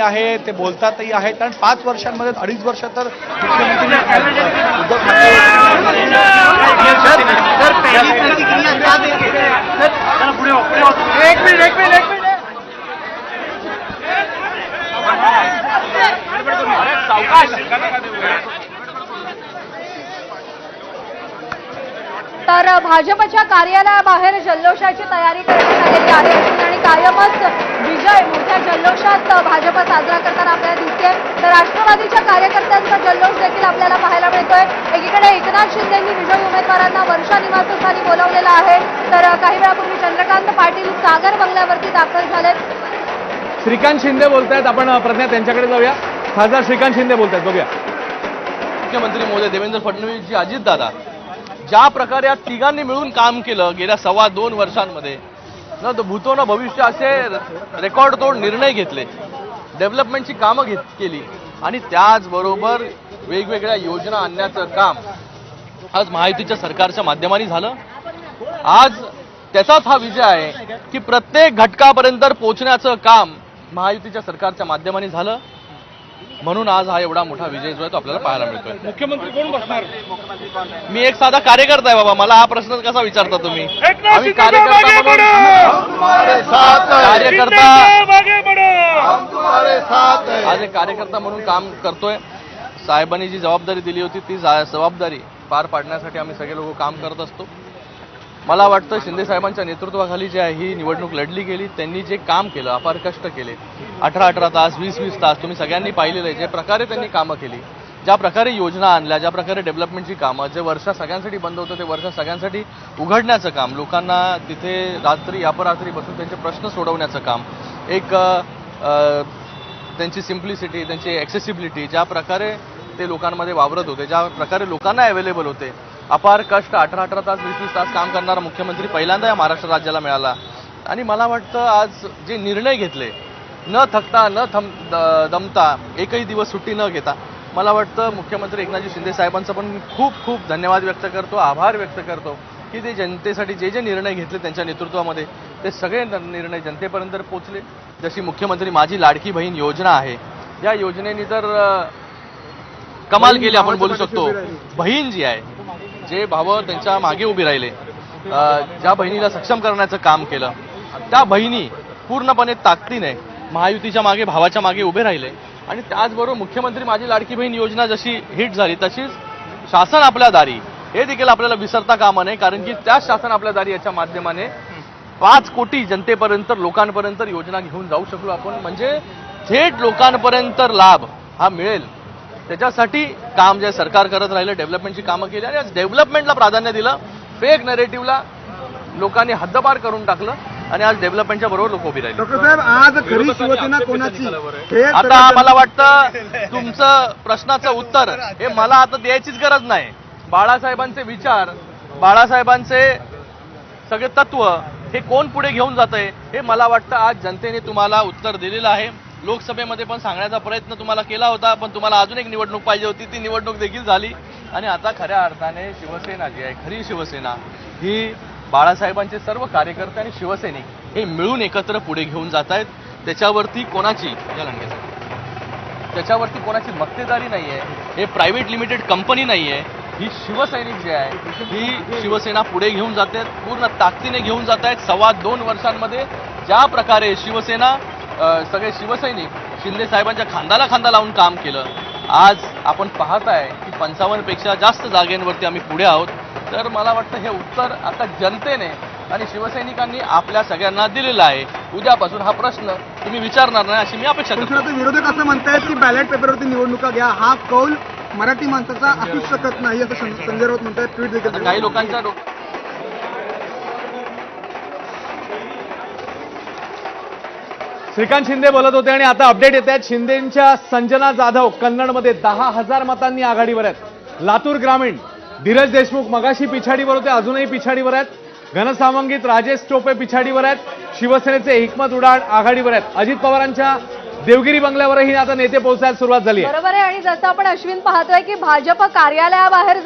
आहे ते बोलतातही आहेत. कारण पाच वर्षांमध्ये अडीच वर्ष तर तर भाजपच्या कार्यालयाबाहेर जल्लोषाची तयारी करण्यात आलेली आहे आणि कायमच जल्लोषात भाजप साजरा करताना आपल्याला दिसते तर राष्ट्रवादीच्या कार्यकर्त्यांचा जल्लोष देखील आपल्याला पाहायला मिळतोय. एकीकडे एकनाथ शिंदेंनी विजयी उमेदवारांना वर्षा निवासस्थानी बोलावलेलं आहे. तर काही वेळापूर्वी चंद्रकांत पाटील सागर बंगल्यावरती दाखल झालेत श्रीकांत शिंदे बोलतायत. आपण प्रज्ञा त्यांच्याकडे जाऊया. खासदार श्रीकांत शिंदे बोलतायत. बघूया. मुख्यमंत्री महोदय देवेंद्र फडणवीसजी अजितदादा ज्या प्रकारे या तिघांनी मिळून काम केलं गेल्या सव्वा दोन वर्षांमध्ये ना तो भूतोनं भविष्य असे रेकॉर्ड तोड निर्णय घेतले. डेव्हलपमेंटची कामं घेत केली. आणि त्याचबरोबर वेगवेगळ्या योजना आणण्याचं काम आज महायुतीच्या सरकारच्या माध्यमाने झालं. आज त्याचाच हा विजय आहे की प्रत्येक घटकापर्यंत पोहोचण्याचं काम महायुतीच्या सरकारच्या माध्यमाने झालं. म्हणून आज हा एवढा मोठा विजय जो आहे तो आपल्याला पाहायला मिळतोय. मुख्यमंत्री कोण बसणार? मी एक साधा कार्यकर्ता आहे बाबा मला हा प्रश्न कसा विचारता तुम्ही? आम्ही कार्यकर्ता म्हणून कार्यकर्ता आज एक कार्यकर्ता म्हणून काम करतोय. साहेबांनी जी जबाबदारी दिली होती ती जा- जबाबदारी पार पाडण्यासाठी आम्ही सगळे लोक काम करत असतो. मला वाटतं शिंदे साहेबांच्या नेतृत्वाखाली जी आहे ही निवडणूक लढली गेली. त्यांनी जे काम केलं अपार कष्ट केले. अठरा अठरा तास वीस वीस तास तुम्ही सगळ्यांनी पाहिलेलं आहे. जे प्रकारे त्यांनी कामं केली ज्या प्रकारे योजना आणल्या ज्या प्रकारे डेव्हलपमेंटची कामं जे वर्षा सगळ्यांसाठी बंद होतं ते वर्षा सगळ्यांसाठी उघडण्याचं काम लोकांना तिथे रात्री अपरात्री बसून त्यांचे प्रश्न सोडवण्याचं काम एक त्यांची सिम्प्लिसिटी त्यांची ॲक्सेसिबिलिटी ज्या प्रकारे ते लोकांमध्ये वावरत होते ज्या प्रकारे लोकांना अवेलेबल होते अपार कष्ट अठरा अठरा तास वीस वीस तास काम करणारा मुख्यमंत्री पहिल्यांदा या महाराष्ट्र राज्याला मिळाला. आणि मला वाटतं आज जे निर्णय घेतले न थकता न थम दमता एकही दिवस सुट्टी न घेता मला वाटतं मुख्यमंत्री एकनाथजी शिंदे साहेबांचा पण खूप खूप धन्यवाद व्यक्त करतो आभार व्यक्त करतो की ते जनतेसाठी जे जे निर्णय घेतले त्यांच्या नेतृत्वामध्ये ते सगळे निर्णय जनतेपर्यंत पोचले जशी मुख्यमंत्री माझी लाडकी बहीण योजना आहे या योजनेने तर कमाल केली आपण बोलू शकतो. बहीण जी आहे जे भाव त्यांच्या मागे उभी राहिले ज्या बहिणीला सक्षम करण्याचं काम केलं त्या बहिणी पूर्णपणे ताकदीने महायुतीच्या मागे भावाच्या मागे उभे राहिले. आणि त्याचबरोबर मुख्यमंत्री माझी लाडकी बहीण योजना जशी हिट झाली तशीच शासन आपल्या दारी हे देखील आपल्याला विसरता कामा नये कारण की त्याच शासन आपल्या दारी याच्या माध्यमाने पाच कोटी जनतेपर्यंत लोकांपर्यंत योजना घेऊन जाऊ शकलो आपण. म्हणजे थेट लोकांपर्यंत लाभ हा मिळेल. त्याच्यासाठी काम जे सरकार करत राहिलं डेव्हलपमेंटची कामं केली आणि आज डेव्हलपमेंटला प्राधान्य दिलं. फेक नरेटिव्हला लोकांनी हद्दपार करून टाकलं आणि आज डेव्हलपमेंटच्या बरोबर लोक उभी राहिली. आता मला वाटतं तुमचं प्रश्नाचं उत्तर हे मला आता द्यायचीच गरज नाही. बाळासाहेबांचे विचार बाळासाहेबांचे सगळे तत्व हे कोण पुढे घेऊन जात आहे हे मला वाटतं आज जनतेने तुम्हाला उत्तर दिलेलं आहे. लोकसभेमध्ये पण सांगण्याचा प्रयत्न तुम्हाला केला होता पण तुम्हाला अजून एक निवडणूक पाहिजे होती ती निवडणूक देखील झाली. आणि आता खऱ्या अर्थाने शिवसेना जी आहे खरी शिवसेना ही बाळासाहेबांचे सर्व कार्यकर्ते आणि शिवसैनिक हे मिळून एकत्र पुढे घेऊन जात आहेत. त्याच्यावरती कोणाची या लंगेसाठी त्याच्यावरती कोणाची मक्तेदारी नाही आहे हे प्रायव्हेट लिमिटेड कंपनी नाही आहे ही शिवसैनिक जी आहे ही शिवसेना पुढे घेऊन जाते पूर्ण ताकदीने घेऊन जात आहेत. सव्वा दोन वर्षांमध्ये ज्या प्रकारे शिवसेना सगळे शिवसैनिक शिंदे साहेबांच्या खांदाला खांदा लावून काम केलं. आज आपण पाहत आहे की पंचावन्नपेक्षा जास्त जागेंवरती आम्ही पुढे आहोत. तर मला वाटतं हे उत्तर आता जनतेने आणि शिवसैनिकांनी आपल्या सगळ्यांना दिलेलं आहे. उद्यापासून हा प्रश्न तुम्ही विचारणार नाही अशी मी अपेक्षा करतो. विरोधक असं म्हणतायत की बॅलेट पेपरवरती निवडणुका घ्या. हा कौल मराठी माणसाचा असूच शकत नाही असं संजय राऊत म्हणतायत. ट्विट. काही लोकांच्या श्रीकांत शिंदे बोलत होते आणि आता अपडेट येत आहेत. शिंदेच्या संजना जाधव कन्नडमध्ये दहा हजार मतांनी आघाडीवर आहेत. लातूर ग्रामीण धीरज देशमुख मगाशी पिछाडीवर होते अजूनही पिछाडीवर आहेत. घनसामंगीत राजेश टोपे पिछाडीवर आहेत. शिवसेनेचे हिकमत उडाण आघाडीवर आहेत. अजित पवारांच्या देवगिरी बंगल्यावरही आता नेते पोहोचायला सुरुवात झाली बरोबर आहे. आणि जसं आपण अश्विन पाहतोय की भाजप कार्यालयाबाहेर